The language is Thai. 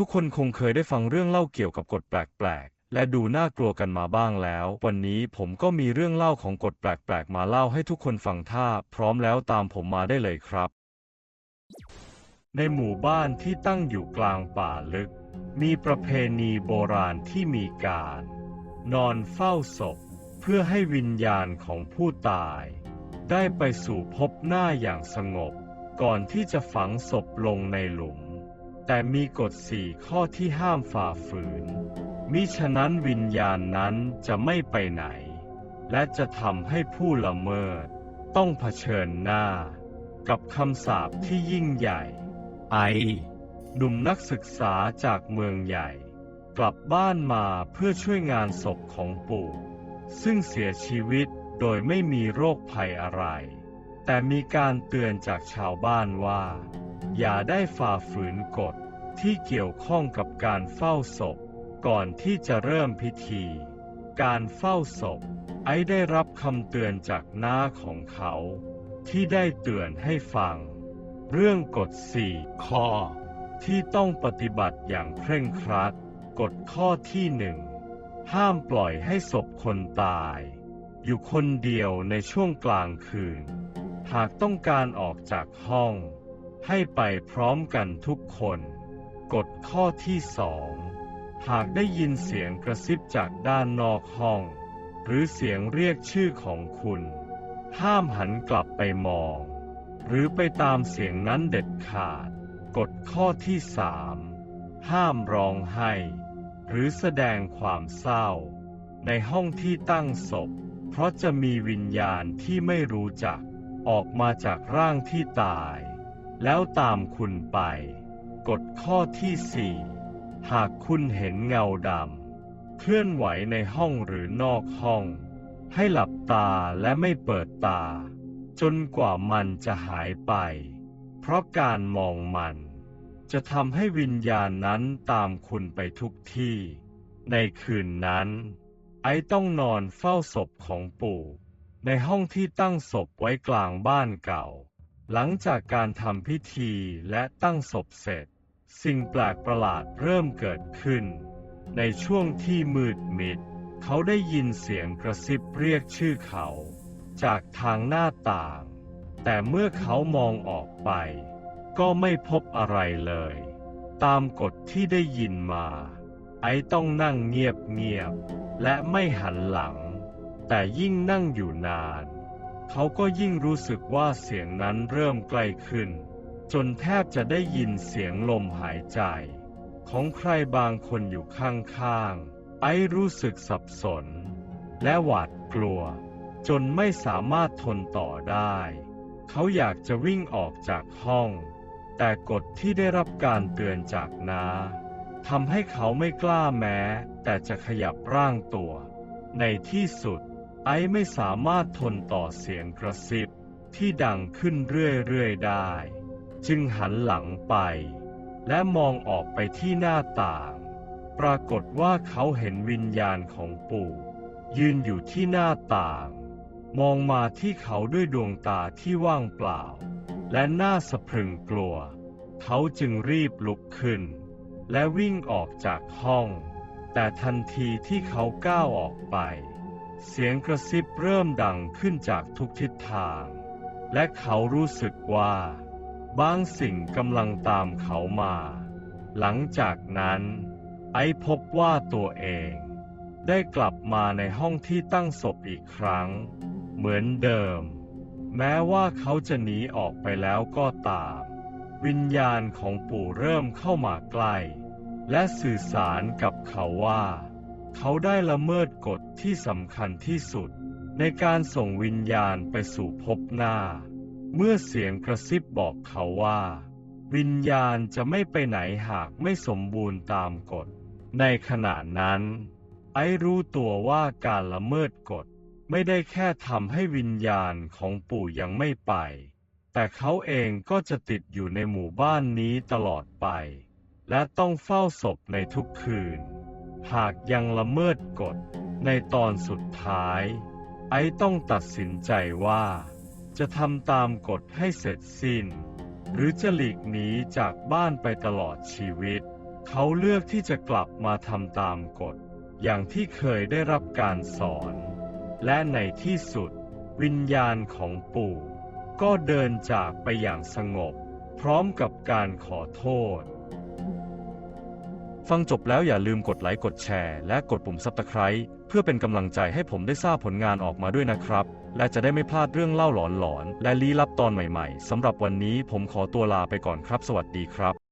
ทุกคนคงเคยได้ฟังเรื่องเล่าเกี่ยวกับกฎแปลกๆ และดูน่ากลัวกันมาบ้างแล้ว วันนี้ผมก็มีเรื่องเล่าของกฎแปลกๆ มาเล่าให้ทุกคนฟังถ้าพร้อมแล้วตามผมมาได้เลยครับ ในหมู่บ้านที่ตั้งอยู่กลางป่าลึก มีประเพณีโบราณที่มีการ นอนเฝ้าศพ เพื่อให้วิญญาณของผู้ตาย ได้ไปสู่พบหน้าอย่างสงบ ก่อนที่จะฝังศพลงในหลุม แต่มีกฎสี่ข้อที่ห้ามฝ่าฝืน มิฉะนั้นวิญญาณนั้นจะไม่ไปไหน และจะทำให้ผู้ละเมิด ต้องเผชิญหน้า กับคำสาปที่ยิ่งใหญ่ ไอหนุ่มนักศึกษาจากเมืองใหญ่ กลับบ้านมาเพื่อช่วยงานศพของปู่ ซึ่งเสียชีวิตโดยไม่มีโรคภัยอะไร แต่มีการเตือนจากชาวบ้านว่า อย่าได้ฝ่าฝืนกฎที่เกี่ยวข้องกับการเฝ้าศพ ก่อนที่จะเริ่มพิธี การเฝ้าศพ ไอ้ได้รับคำเตือนจากน้าของเขา ที่ได้เตือนให้ฟัง เรื่องกฎสี่ข้อ ที่ต้องปฏิบัติอย่างเคร่งครัด กฎข้อที่หนึ่งห้ามปล่อยให้ศพคนตาย อยู่คนเดียวในช่วงกลางคืน หากต้องการออกจากห้อง ให้ไปพร้อมกันทุกคน กฎข้อที่สองหากได้ยินเสียงกระซิบจากด้านนอกห้อง หรือเสียงเรียกชื่อของคุณ ห้ามหันกลับไปมอง หรือไปตามเสียงนั้นเด็ดขาด กฎข้อที่สามห้ามร้องไห้ หรือแสดงความเศร้า ในห้องที่ตั้งศพ เพราะจะมีวิญญาณที่ไม่รู้จัก ออกมาจากร่างที่ตาย แล้วตามคุณไป กฎข้อที่สี่หากคุณเห็นเงาดำเคลื่อนไหวในห้องหรือนอกห้อง ให้หลับตาและไม่เปิดตา จนกว่ามันจะหายไป เพราะการมองมัน จะทำให้วิญญาณนั้นตามคุณไปทุกที่ ในคืนนั้น ไอ้ต้องนอนเฝ้าศพของปู่ ในห้องที่ตั้งศพไว้กลางบ้านเก่า หลังจากการทำพิธีและตั้งศพเสร็จ สิ่งแปลกประหลาดเริ่มเกิดขึ้น ในช่วงที่มืดมิด เขาได้ยินเสียงกระซิบเรียกชื่อเขา จากทางหน้าต่าง แต่เมื่อเขามองออกไป ก็ไม่พบอะไรเลย ตามกฎที่ได้ยินมา ไอต้องนั่งเงียบๆและไม่หันหลัง แต่ยิ่งนั่งอยู่นาน เขาก็ยิ่งรู้สึกว่าเสียงนั้นเริ่มใกล้ขึ้น จนแทบจะได้ยินเสียงลมหายใจ ของใครบางคนอยู่ข้างๆ ไอ้รู้สึกสับสน และหวาดกลัว จนไม่สามารถทนต่อได้ เขาอยากจะวิ่งออกจากห้อง แต่กฎที่ได้รับการเตือนจากนาทำให้เขาไม่กล้าแม้ แต่จะขยับร่างตัว ในที่สุด ไอ้ไม่สามารถทนต่อเสียงกระซิบที่ดังขึ้นเรื่อยๆได้ จึงหันหลังไป และมองออกไปที่หน้าต่าง ปรากฏว่าเขาเห็นวิญญาณของปู่ ยืนอยู่ที่หน้าต่าง มองมาที่เขาด้วยดวงตาที่ว่างเปล่า และหน้าสะพรึงกลัว เขาจึงรีบลุกขึ้น และวิ่งออกจากห้อง แต่ทันทีที่เขาก้าวออกไป เสียงกระซิบเริ่มดังขึ้นจากทุกทิศทาง และเขารู้สึกว่า บางสิ่งกำลังตามเขามา หลังจากนั้น ไอพบว่าตัวเอง ได้กลับมาในห้องที่ตั้งศพอีกครั้ง เหมือนเดิม แม้ว่าเขาจะหนีออกไปแล้วก็ตาม วิญญาณของปู่เริ่มเข้ามาใกล้ และสื่อสารกับเขาว่า เขาได้ละเมิดกฎที่สำคัญที่สุด ในการส่งวิญญาณไปสู่ภพหน้า เมื่อเสียงกระซิบบอกเขาว่า วิญญาณจะไม่ไปไหนหากไม่สมบูรณ์ตามกฎ ในขณะนั้น ไอรู้ตัวว่าการละเมิดกฎไม่ได้แค่ทำให้วิญญาณของปู่ยังไม่ไป แต่เขาเองก็จะติดอยู่ในหมู่บ้านนี้ตลอดไป และต้องเฝ้าศพในทุกคืน หากยังละเมิดกฎในตอนสุดท้าย ไอต้องตัดสินใจว่า จะทำตามกฎให้เสร็จสิ้น หรือจะหลีกหนีจากบ้านไปตลอดชีวิต เขาเลือกที่จะกลับมาทำตามกฎ อย่างที่เคยได้รับการสอน และในที่สุด วิญญาณของปู่ ก็เดินจากไปอย่างสงบ พร้อมกับการขอโทษ ฟังจบแล้วอย่าลืมกดไลค์กดแชร์และกดปุ่ม Subscribe เพื่อเป็นกำลังใจให้ผมได้ทราบผลงานออกมาด้วยนะครับ และจะได้ไม่พลาดเรื่องเล่าหลอนๆและลี้ลับตอนใหม่ๆสำหรับวันนี้ผมขอตัวลาไปก่อนครับ สวัสดีครับ